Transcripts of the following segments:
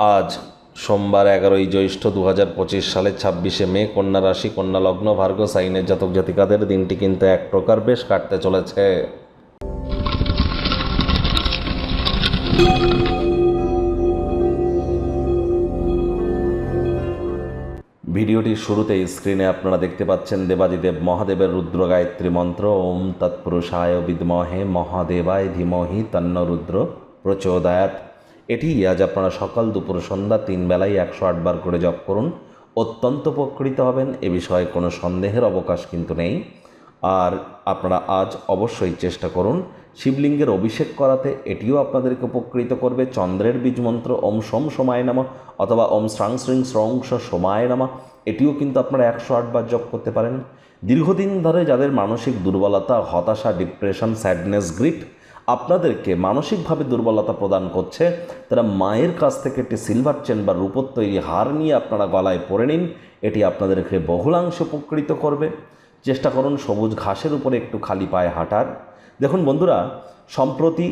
আজ সোমবার এগারোই জ্যৈষ্ঠ দু হাজার পঁচিশ সালের ছাব্বিশে মে কন্যা রাশি, কন্যা লগ্ন, ভার্গ, সাইনের জাতক জাতিকাদের দিনটি কিন্তু এক প্রকার বেশ কাটতে চলেছে। ভিডিওটির শুরুতেই স্ক্রিনে আপনারা দেখতে পাচ্ছেন দেবাদিদেব মহাদেবের রুদ্র গায়ত্রী মন্ত্র, ওম তৎপুরুষায় বিদ্মহে মহাদেবায় ধীমহি তন্ন রুদ্র প্রচোদয়াত এটি আজ আপনারা সকাল দুপুর সন্ধ্যা তিন বেলায় একশো আটবার করে জপ করুন। অত্যন্ত উপকৃত হবেন, এ বিষয়ে কোনো সন্দেহের অবকাশ কিন্তু নেই। আর আপনারা আজ অবশ্যই চেষ্টা করুন, শিবলিঙ্গের অভিষেক করাতে। এটিও আপনাদেরকে উপকৃত করবে। চন্দ্রের বীজ মন্ত্র ওম সোম সময় নামা অথবা ওম শ্রাং শ্রিং স্রংস সময় নামা। এটিও কিন্তু আপনারা একশো আটবার জপ করতে পারেন। দীর্ঘদিন ধরে যাদের মানসিক দুর্বলতা, হতাশা, ডিপ্রেশন, স্যাডনেস, গ্রিপ আপনাদেরকে মানসিকভাবে দুর্বলতা প্রদান করছে, তারা মায়ের কাছ থেকে একটি সিলভার চেন বা রূপোর তৈরি হার নিয়ে আপনারা গলায় পরে নিন, এটি আপনাদেরকে বহুলাংশে উপকৃত করবে। চেষ্টা করুন সবুজ ঘাসের উপরে একটু খালি পায়ে হাঁটার। দেখুন বন্ধুরা, সম্প্রতি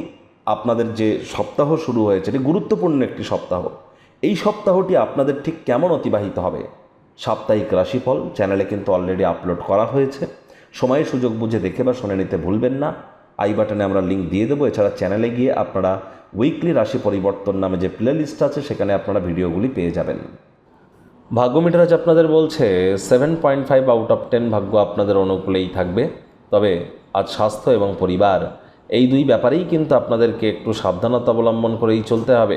আপনাদের যে সপ্তাহ শুরু হয়েছে, এটি গুরুত্বপূর্ণ একটি সপ্তাহ। এই সপ্তাহটি আপনাদের ঠিক কেমন অতিবাহিত হবে? সাপ্তাহিক রাশিফল চ্যানেলে কিন্তু অলরেডি আপলোড করা হয়েছে। সময় সুযোগ বুঝে দেখে বা শুনে নিতে ভুলবেন না। আই বাটনে আমরা লিঙ্ক দিয়ে দেবো। এছাড়া চ্যানেলে গিয়ে আপনারা উইকলি রাশি পরিবর্তন নামে যে প্লে লিস্ট আছে, সেখানে আপনারা ভিডিওগুলি পেয়ে যাবেন। ভাগ্য মিটার আজ আপনাদের বলছে seven point five out of ten ভাগ্য আপনাদের অনুকূলেই থাকবে। তবে আজ স্বাস্থ্য এবং পরিবার, এই দুই ব্যাপারেই কিন্তু আপনাদেরকে একটু সাবধানতা অবলম্বন করেই চলতে হবে।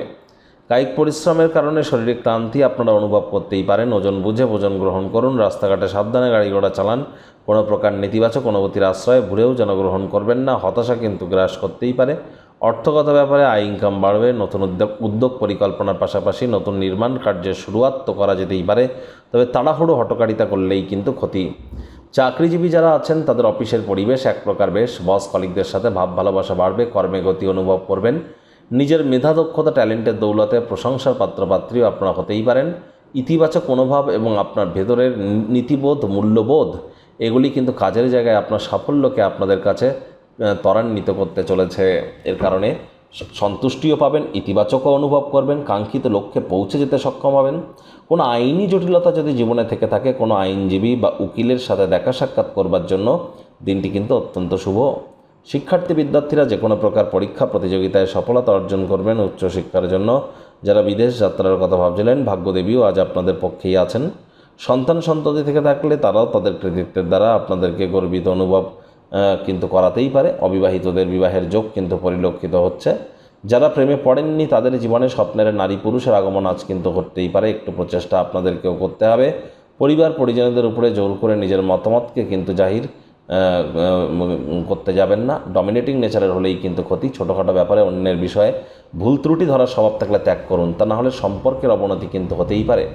কায়িক পরিশ্রমের কারণে শরীরে ক্লান্তি আপনারা অনুভব করতেই পারেন। ওজন বুঝে ভোজন গ্রহণ করুন, রাস্তাঘাটে সাবধানে গাড়ি ঘোড়া চালান, কোনো প্রকার নেতিবাচক অনুভূতির আশ্রয় ভুলেও যেন গ্রহণ করবেন না, হতাশা কিন্তু গ্রাস করতেই পারে। অর্থগত ব্যাপারে আয়, ইনকাম বাড়বে, নতুন উদ্যোগ উদ্যোগ পরিকল্পনার পাশাপাশি নতুন নির্মাণ কার্যের শুরুয়াত তো করা যেতেই পারে, তবে তাড়াহুড়ো হটকারিতা করলেই কিন্তু ক্ষতি। চাকরিজীবী যারা আছেন, তাদের অফিসের পরিবেশ এক প্রকার বেশ, বস কলিকদের সাথে ভাব ভালোবাসা বাড়বে, কর্মে গতি অনুভব করবেন। নিজের মেধা দক্ষতা ট্যালেন্টের দৌলতে প্রশংসার পাত্রপাত্রীও আপনারা হতেই পারেন। ইতিবাচক মনোভাব এবং আপনার ভেতরের নীতিবোধ, মূল্যবোধ, এগুলি কিন্তু কাজের জায়গায় আপনার সাফল্যকে আপনাদের কাছে ত্বরান্বিত করতে চলেছে। এর কারণে সন্তুষ্টিও পাবেন, ইতিবাচকও অনুভব করবেন, কাঙ্ক্ষিত লক্ষ্যে পৌঁছে যেতে সক্ষম হবেন। কোনো আইনি জটিলতা যদি জীবনে থেকে থাকে, কোনো আইনজীবী বা উকিলের সাথে দেখা সাক্ষাৎ করবার জন্য দিনটি কিন্তু অত্যন্ত শুভ। শিক্ষার্থী বিদ্যার্থীরা যে কোনো প্রকার পরীক্ষা, প্রতিযোগিতায় সফলতা অর্জন করবেন উচ্চশিক্ষার জন্য। যারা বিদেশ যাত্রার কথা ভাবছিলেন, ভাগ্যদেবীও আজ আপনাদের পক্ষেই আছেন। সন্তান সন্ততি থেকে থাকলে তারাও তাদের কৃতিত্বের দ্বারা আপনাদেরকে গর্বিত অনুভব কিন্তু করাতেই পারে। অবিবাহিতদের বিবাহের যোগ কিন্তু পরিলক্ষিত হচ্ছে। যারা প্রেমে পড়েননি, তাদের জীবনে স্বপ্নের নারী পুরুষের আগমন আজ কিন্তু করতেই পারে। একটু প্রচেষ্টা আপনাদেরকেও করতে হবে। পরিবার পরিজনদের উপরে জোর করে নিজের মতামতকে কিন্তু জাহির করতে যাবেন না। ডমিনেটিং নেচারের হলেই কিন্তু ক্ষতি। ছোটোখাটো ব্যাপারে অন্যের বিষয়ে ভুল ত্রুটি ধরার স্বভাব থাকলে ত্যাগ করুন। তা না হলে সম্পর্কের অবনতি কিন্তু হতেই পারে।